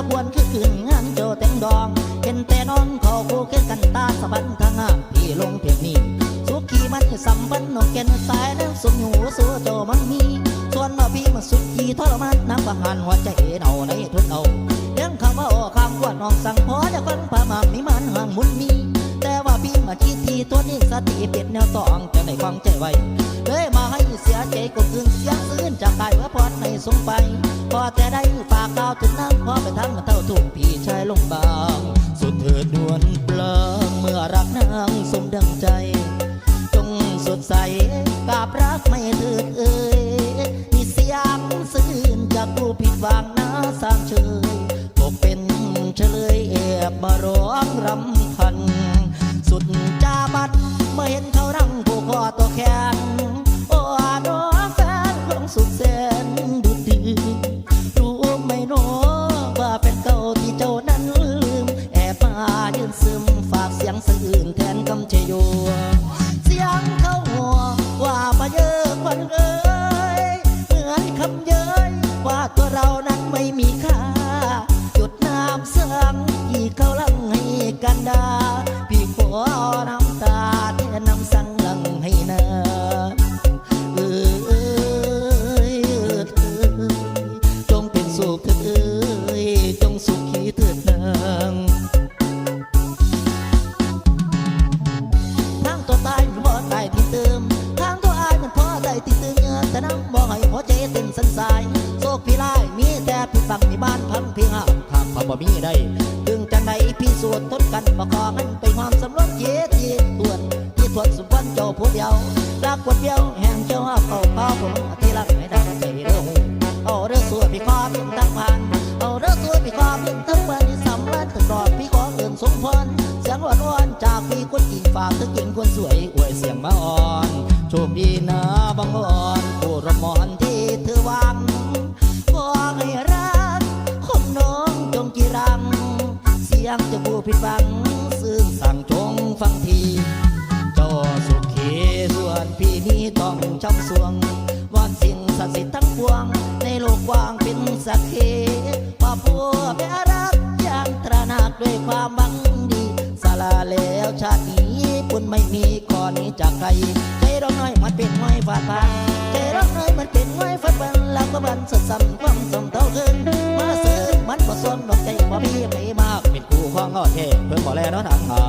ขบวนคือขึงงานโจเต็งดอง เห็นแต่น้องเขาคู่เคียกันตาสะบันทางาพี่ลงเพียงนี้สุขีมันสัมบันนกเกนสายแล้วสมอยู่สัวโจมังมีส่วนมาพี่มาสุขีทรมานน้ำประหารหัวใจเนาในทุนเอาเลี้ยงคำว่าโอคำว่าน้องสั่งพอจะคนพามามีมันห่างมุนมี แต่ว่าพี่มาคิดทีตัวนี้สติเปลี่ยนแนวตองจะไม่ฟังใจไว้ อื่นเสียงซื่นจากไปว่าพอดในสงไป พอแต่ได้ฝากกล่าวถึงนั่งพอไปทำมาเท่าถูกพี่ชายลงบาง สุดเถิดดวนเปลิงเมื่อรักนางสมดังใจ จงสดใสกาบรักไม่ถืดเอ่ยมีเสียงซื่นจากผู้ผิดหวัง คนเอ้ยเหมือนคำเย้ยว่าตัวเรานั้นไม่มีค่าหยุดน้ำเสียงที่เขาลังให้กันได้ กพี่ลายมีแต่พี่ฟังมีบ้านพังเพียงห้าทางเขาบ่มีได้ถึงจะไหนพี่สวดทดกันบ่ขอให้ไปความสำรวจเย็ดเย็ดตวนที่ทวดสุวรรณเจ้าผู้เดียวรักคนเดียวแห่งเจ้าเขาเขาผมที่รักให้ดังใจเรื่องเอาเรื่องสวดพี่ขอเป็นทั้งพันเอาเรื่องสวดพี่ขอเป็นทั้งวันที่สำรันตลอดพี่ขอเอื่นสมพรเสียงหวานวานๆจากพี่คนกิ่งฝากถึงกิ่งคนสวยอวยเสียงมาอ่อนโชคดีนะ ยงจะผู้ผิดหวังซึ่งสั่งจงฟังทีเจ้าสุขีส่วนพี่นี้ต้องช้ำสวงวอนสิ่งศักดิ์สิทธิ์ทั้งปวง ในโลกกว้างเป็นสักขีว่าผัวแม่รักอย่างตระหนักด้วยความหวังดีสาลาแล้วชาตินี้ปุ่นไม่มีขอนี้จากใครใจร้องน้อยมันเป็นห้อยฟาดพันใจร้องน้อยมันเป็นห้อยฟาดพันแล้วก็บันสดสัมความสมเท่าขึ้นมาเสริมมันก็ส่วนดอกใจบ่มีไปมากเป็นคู่ข องงอเทเพิ่งบอแล้วเนาะทางหา